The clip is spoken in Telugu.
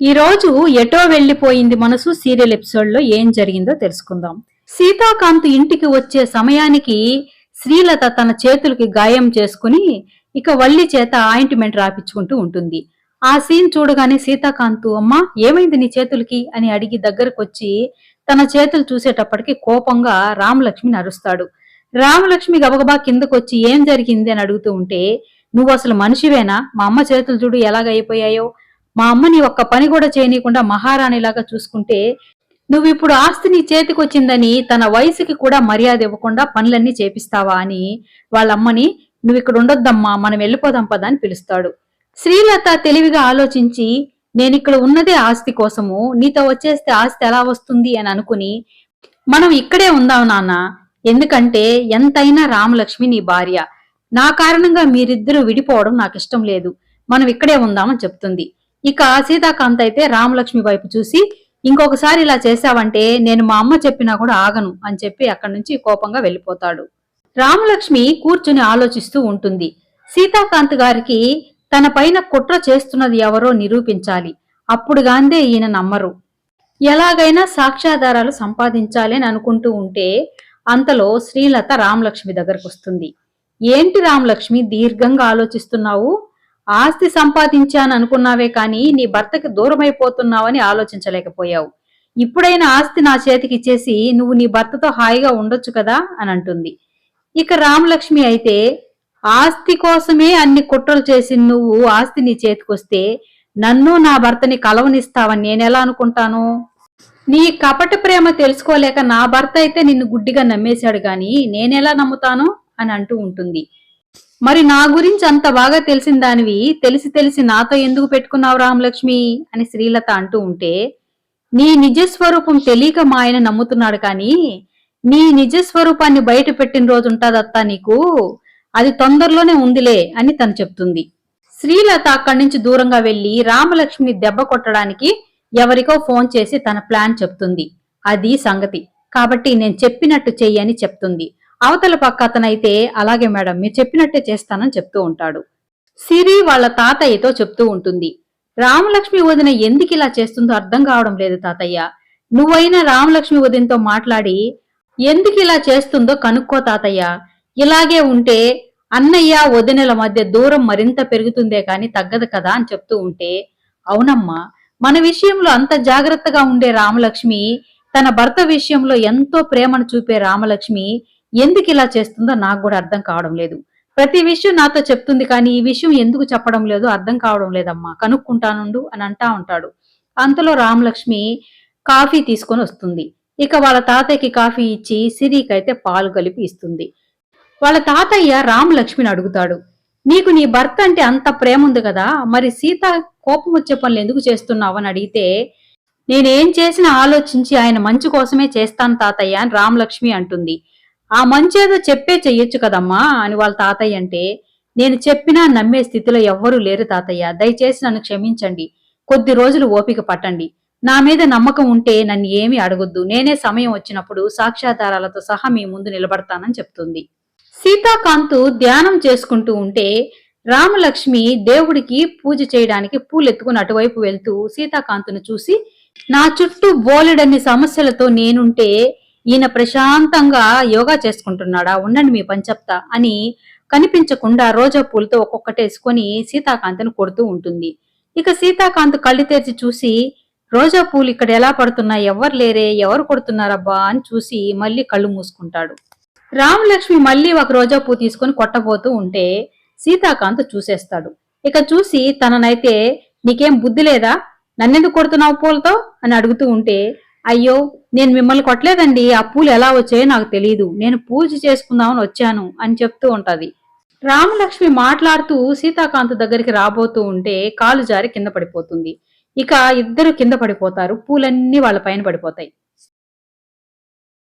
ఈ రోజు ఎటో వెళ్ళిపోయింది మనసు సీరియల్ ఎపిసోడ్లో ఏం జరిగిందో తెలుసుకుందాం. సీతాకాంత్ ఇంటికి వచ్చే సమయానికి శ్రీలత తన చేతులకి గాయం చేసుకుని ఇక వల్లి చేత ఆయింట్మెంట్ రాపించుకుంటూ ఉంటుంది. ఆ సీన్ చూడగానే సీతాకాంత్ అమ్మా ఏమైంది నీ చేతులకి? అని అడిగి దగ్గరకు వచ్చి తన చేతులు చూసేటప్పటికి కోపంగా రామలక్ష్మిని అరుస్తాడు రామలక్ష్మి గబగబా కిందకొచ్చి ఏం జరిగింది? అని అడుగుతూ ఉంటే నువ్వు అసలు మనిషివేనా? మా అమ్మ చేతులు చూడు ఎలాగైపోయాయో మా అమ్మని ఒక్క పని కూడా చేయనీయకుండా మహారాణిలాగా చూసుకుంటే నువ్వు ఇప్పుడు ఆస్తి నీ చేతికి వచ్చిందని తన వయసుకి కూడా మర్యాద ఇవ్వకుండా పనులన్నీ చేపిస్తావా అని వాళ్ళమ్మని నువ్వు ఇక్కడ ఉండొద్దమ్మా మనం వెళ్ళిపోదాం పదా అని పిలుస్తాడు. శ్రీలత తెలివిగా ఆలోచించి నేను ఇక్కడ ఉన్నదే ఆస్తి కోసము నీతో వచ్చేస్తే ఆస్తి ఎలా వస్తుంది అని అనుకుని మనం ఇక్కడే ఉందాం నాన్న ఎందుకంటే ఎంతైనా రామలక్ష్మి నీ భార్య. నా కారణంగా మీరిద్దరూ విడిపోవడం నాకు ఇష్టం లేదు. మనం ఇక్కడే ఉందామని చెప్తుంది. ఇక సీతాకాంత్ అయితే రామలక్ష్మి వైపు చూసి ఇంకొకసారి ఇలా చేశావంటే నేను మా అమ్మ చెప్పినా కూడా ఆగను అని చెప్పి అక్కడి నుంచి కోపంగా వెళ్ళిపోతాడు. రామలక్ష్మి కూర్చుని ఆలోచిస్తూ ఉంటుంది. సీతాకాంత్ గారికి తన పైన కుట్ర చేస్తున్నది ఎవరో నిరూపించాలి. అప్పుడు గాందే ఈయన నమ్మరు. ఎలాగైనా సాక్ష్యాధారాలు సంపాదించాలి అని అనుకుంటూ ఉంటే అంతలో శ్రీలత రామలక్ష్మి దగ్గరకు వస్తుంది ఏంటి రామలక్ష్మి దీర్ఘంగా ఆలోచిస్తున్నావు? ఆస్తి సంపాదించాను అనుకున్నావే కానీ నీ భర్తకి దూరమైపోతున్నావని ఆలోచించలేకపోయావు. ఇప్పుడైనా ఆస్తి నా చేతికి ఇచ్చేసి నువ్వు నీ భర్తతో హాయిగా ఉండొచ్చు కదా? అని అంటుంది. ఇక రామలక్ష్మి అయితే ఆస్తి కోసమే అన్ని కుట్రలు చేసి నువ్వు ఆస్తి నీ చేతికొస్తే నన్ను నా భర్తని కలవనిస్తావని నేనెలా అనుకుంటాను? నీ కపట ప్రేమ తెలుసుకోలేక నా భర్త అయితే నిన్ను గుడ్డిగా నమ్మేశాడు గాని నేనెలా నమ్ముతాను? అని అంటూ ఉంటుంది. మరి నా గురించి అంత బాగా తెలిసిన దానివి తెలిసి తెలిసి నాతో ఎందుకు పెట్టుకున్నావు రామలక్ష్మి? అని శ్రీలత అంటూ ఉంటే నీ నిజస్వరూపం తెలియక మా ఆయన నమ్ముతున్నాడు కానీ నీ నిజస్వరూపాన్ని బయట పెట్టిన రోజు ఉంటుందత్తా నీకు? అది తొందరలోనే ఉందిలే అని తను చెప్తుంది. శ్రీలత అక్కడి నుంచి దూరంగా వెళ్ళి రామలక్ష్మిని దెబ్బ కొట్టడానికి ఎవరికో ఫోన్ చేసి తన ప్లాన్ చెప్తుంది. అది సంగతి. కాబట్టి నేను చెప్పినట్టు చెయ్యి అని చెప్తుంది. అవతల పక్క అతనైతే అలాగే మేడం మీరు చెప్పినట్టే చేస్తానని చెప్తూ ఉంటాడు. సిరి వాళ్ళ తాతయ్యతో చెప్తూ ఉంటుంది. రామలక్ష్మి వదిన ఎందుకు ఇలా చేస్తుందో అర్థం కావడం లేదు తాతయ్య. నువ్వైనా రామలక్ష్మి వదినతో మాట్లాడి ఎందుకు ఇలా చేస్తుందో కనుక్కో తాతయ్య. ఇలాగే ఉంటే అన్నయ్య వదినల మధ్య దూరం మరింత పెరుగుతుందే కాని తగ్గదు కదా అని చెప్తూ ఉంటే అవునమ్మా మన విషయంలో అంత జాగ్రత్తగా ఉండే రామలక్ష్మి తన భర్త విషయంలో ఎంతో ప్రేమను చూపే రామలక్ష్మి ఎందుకు ఇలా చేస్తుందో నాకు కూడా అర్థం కావడం లేదు. ప్రతి విషయం నాతో చెప్తుంది కానీ ఈ విషయం ఎందుకు చెప్పడం లేదు అర్థం కావడం లేదమ్మా. కనుక్కుంటానుండు అని అంటా ఉంటాడు. అంతలో రామలక్ష్మి కాఫీ తీసుకొని వస్తుంది. ఇక వాళ్ళ తాతయ్యకి కాఫీ ఇచ్చి సిరికైతే పాలు కలిపి ఇస్తుంది. వాళ్ళ తాతయ్య రామలక్ష్మిని అడుగుతాడు. నీకు నీ భర్త అంటే అంత ప్రేమ ఉంది కదా మరి సీత కోపం వచ్చే పనులు ఎందుకు చేస్తున్నావు అని అడిగితే నేనేం చేసినా ఆలోచించి ఆయన మంచి కోసమే చేస్తాను తాతయ్య అని రామలక్ష్మి అంటుంది. ఆ మంచేదో చెప్పే చెయ్యొచ్చు కదమ్మా అని వాళ్ళ తాతయ్య అంటే నేను చెప్పినా నమ్మే స్థితిలో ఎవ్వరూ లేరు తాతయ్య. దయచేసి నన్ను క్షమించండి. కొద్ది రోజులు ఓపిక పట్టండి. నా మీద నమ్మకం ఉంటే నన్ను ఏమీ అడగొద్దు. నేనే సమయం వచ్చినప్పుడు సాక్ష్యాధారాలతో సహా మీ ముందు నిలబడతానని చెప్తుంది. సీతాకాంతు ధ్యానం చేసుకుంటూ ఉంటే రామలక్ష్మి దేవుడికి పూజ చేయడానికి పూలెత్తుకుని అటువైపు వెళ్తూ సీతాకాంతును చూసి నా చుట్టూ బోలెడన్ని సమస్యలతో నేనుంటే ఈయన ప్రశాంతంగా యోగా చేసుకుంటున్నాడా? ఉండండి మీ పని చెప్తా అని కనిపించకుండా రోజా పూలతో ఒక్కొక్కటేసుకొని సీతాకాంతను కొడుతూ ఉంటుంది. ఇక సీతాకాంత్ కళ్ళు తెరిచి చూసి రోజా పూలు ఇక్కడ ఎలా పడుతున్నాయి? ఎవరు లేరే? ఎవరు కొడుతున్నారబ్బా? అని చూసి మళ్ళీ కళ్ళు మూసుకుంటాడు. రామలక్ష్మి మళ్ళీ ఒక రోజా పువ్వు తీసుకొని కొట్టబోతూ ఉంటే సీతాకాంత్ చూసేస్తాడు. ఇక చూసి తననైతే నీకేం బుద్ధి లేదా? నన్నెందుకు కొడుతున్నావు పూలతో? అని అడుగుతూ ఉంటే అయ్యో నేను మిమ్మల్ని కొట్టలేదండి. ఆ పూలు ఎలా వచ్చాయో నాకు తెలియదు నేను పూజ చేసుకుందామని వచ్చాను అని చెప్తూ ఉంటది. రామలక్ష్మి మాట్లాడుతూ సీతాకాంత్ దగ్గరికి రాబోతూ ఉంటే కాలు జారి కింద పడిపోతుంది. ఇక ఇద్దరు కింద పడిపోతారు. పూలన్నీ వాళ్ళ పైన పడిపోతాయి.